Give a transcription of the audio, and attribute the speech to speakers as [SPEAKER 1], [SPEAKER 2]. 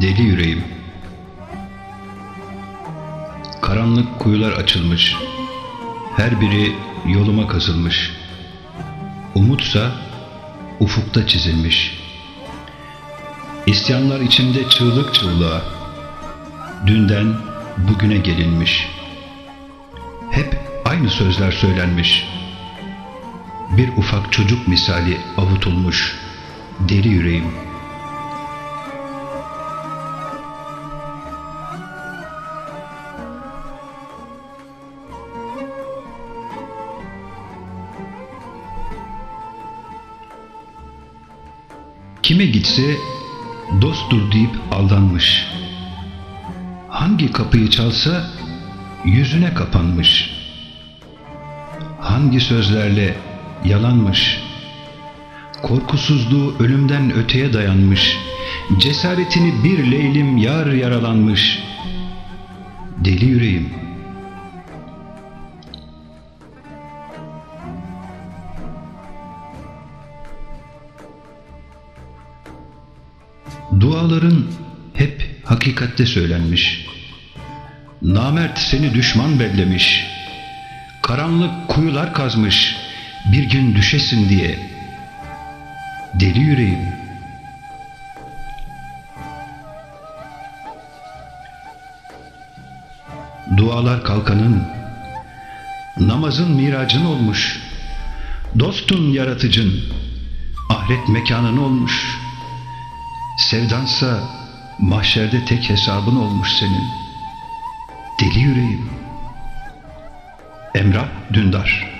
[SPEAKER 1] Deli yüreğim. Karanlık kuyular açılmış. Her biri yoluma kazılmış. Umutsa ufukta çizilmiş. İsyanlar içinde çığlık çığlığa. Dünden bugüne gelinmiş. Hep aynı sözler söylenmiş. Bir ufak çocuk misali avutulmuş. Deli yüreğim. Kime gitse dosttur deyip aldanmış. Hangi kapıyı çalsa yüzüne kapanmış. Hangi sözlerle yalanmış. Korkusuzluğu ölümden öteye dayanmış. Cesaretini bir leylim yar yaralanmış. Deli yüreğim. Duaların hep hakikatte söylenmiş. Namert seni düşman bellemiş. Karanlık kuyular kazmış. Bir gün düşesin diye. Deli yüreğim. Dualar kalkanın, namazın miracın olmuş. Dostun yaratıcın, ahiret mekanın olmuş. Sevdansa mahşerde tek hesabın olmuş senin. Deli yüreğim. Emrah Dündar